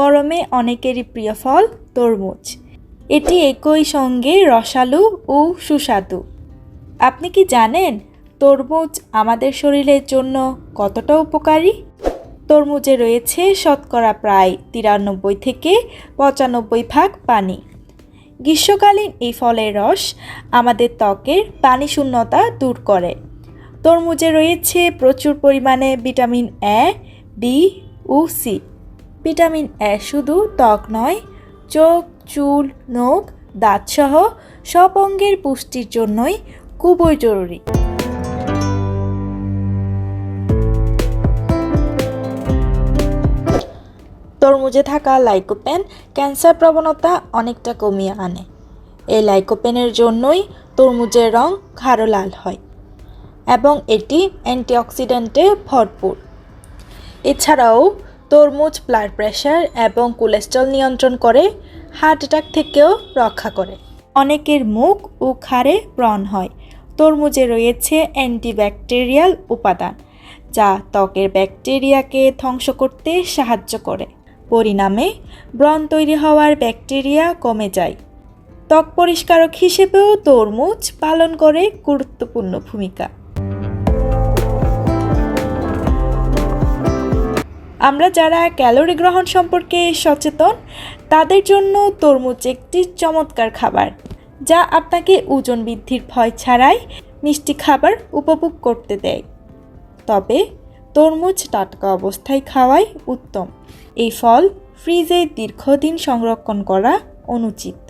গরমে অনেকেরই প্রিয় ফল তরমুজ। এটি একই সঙ্গে রসালো ও সুস্বাদু। আপনি কি জানেন তরমুজ আমাদের শরীরের জন্য কতটা উপকারী? তরমুজে রয়েছে শতকরা প্রায় তিরানব্বই থেকে পঁচানব্বই ভাগ পানি। গ্রীষ্মকালীন এই ফলের রস আমাদের ত্বকের পানি শূন্যতা দূর করে। তরমুজে রয়েছে প্রচুর পরিমাণে ভিটামিন এ বি ও সি ভিটামিন এ শুধু ত্বক নয়, চোখ, চুল, নখ, দাঁতসহ সব অঙ্গের পুষ্টির জন্যই খুবই জরুরি। তরমুজে থাকা লাইকোপেন ক্যান্সার প্রবণতা অনেকটা কমিয়ে আনে। এই লাইকোপেনের জন্যই তরমুজের রং খারো লাল হয় এবং এটি অ্যান্টিঅক্সিডেন্টে ভরপুর। এছাড়াও তরমুজ ব্লাড প্রেশার এবং কোলেস্ট্রল নিয়ন্ত্রণ করে হার্ট অ্যাটাক থেকেও রক্ষা করে। অনেকের মুখ ও খাড়ে ব্রণ হয়। তরমুজে রয়েছে অ্যান্টিব্যাকটেরিয়াল উপাদান, যা ত্বকের ব্যাকটেরিয়াকে ধ্বংস করতে সাহায্য করে। পরিণামে ব্রণ তৈরি হওয়ার ব্যাকটেরিয়া কমে যায়। ত্বক পরিষ্কারক হিসেবেও তরমুজ পালন করে গুরুত্বপূর্ণ ভূমিকা। আমরা যারা ক্যালোরি গ্রহণ সম্পর্কে সচেতন, তাদের জন্য তরমুজ একটি চমৎকার খাবার, যা আপনাকে ওজন বৃদ্ধির ভয় ছাড়াই মিষ্টি খাবার উপভোগ করতে দেয়। তবে তরমুজ টাটকা অবস্থায় খাওয়াই উত্তম। এই ফল ফ্রিজে দীর্ঘদিন সংরক্ষণ করা অনুচিত।